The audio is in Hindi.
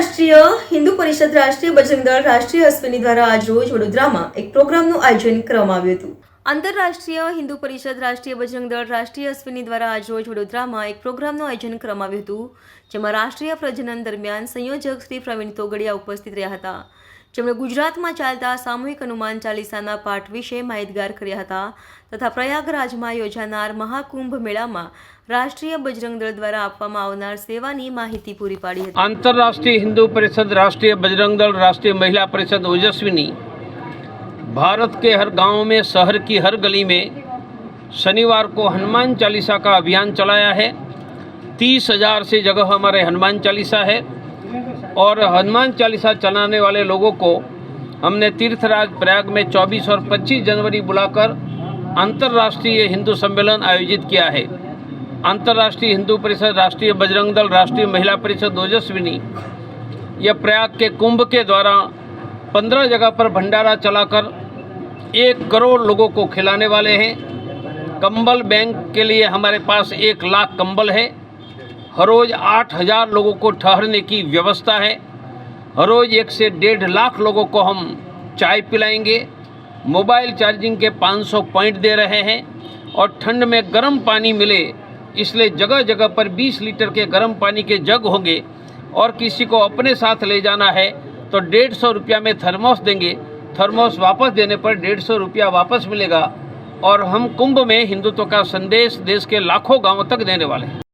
આંતરરાષ્ટ્રીય હિન્દુ પરિષદ રાષ્ટ્રીય બજરંગ દળ રાષ્ટ્રીય અશ્વિની દ્વારા આજરોજ વડોદરામાં એક પ્રોગ્રામનું આયોજન કરવામાં આવ્યું હતું. આંતરરાષ્ટ્રીય હિન્દુ પરિષદ રાષ્ટ્રીય બજરંગ દળ રાષ્ટ્રીય અશ્વિની દ્વારા આજરોજ વડોદરામાં એક પ્રોગ્રામનું આયોજન કરવામાં આવ્યું હતું, જેમાં રાષ્ટ્રીય પ્રજનન દરમિયાન સંયોજક શ્રી પ્રવીણ તોગડિયા ઉપસ્થિત રહ્યા હતા. જેમણે ગુજરાતમાં ચાલતા સામૂહિક હનુમાન ચાલીસાના પાઠ વિશે માહિતગાર કર્યા હતા તથા પ્રયાગરાજમાં યોજાનાર મહાકુંભ મેળામાં રાષ્ટ્રીય બજરંગ દળ દ્વારા આપવામાં આવનાર સેવાની માહિતી પૂરી પાડી હતી अंतर्राष्ट्रीय हिंदू परिषद राष्ट्रीय बजरंग दल राष्ट्रीय महिला परिषद ओजस्विनी भारत के हर गांव में शहर की हर गली में शनिवार को हनुमान चालीसा का अभियान चलाया है तीस हजार से जगह हमारे हनुमान चालीसा है और हनुमान चालीसा चलाने वाले लोगों को हमने तीर्थराज प्रयाग में 24 और 25 जनवरी बुलाकर अंतर्राष्ट्रीय हिंदू सम्मेलन आयोजित किया है। अंतर्राष्ट्रीय हिंदू परिषद, राष्ट्रीय बजरंग दल, राष्ट्रीय महिला परिषद ओजस्विनी यह प्रयाग के कुंभ के द्वारा पंद्रह जगह पर भंडारा चलाकर एक करोड़ लोगों को खिलाने वाले हैं। कंबल बैंक के लिए हमारे पास एक लाख कंबल है। हर रोज़ आठ हज़ार लोगों को ठहरने की व्यवस्था है। हर रोज़ एक से डेढ़ लाख लोगों को हम चाय पिलाएँगे। मोबाइल चार्जिंग के 500 पॉइंट दे रहे हैं और ठंड में गर्म पानी मिले, इसलिए जगह जगह पर 20 लीटर के गर्म पानी के जग होंगे और किसी को अपने साथ ले जाना है तो डेढ़ सौ रुपया में थर्मोस देंगे। थर्मोस वापस देने पर डेढ़ सौ रुपया वापस मिलेगा और हम कुंभ में हिंदुत्व का संदेश देश के लाखों गाँवों तक देने वाले हैं।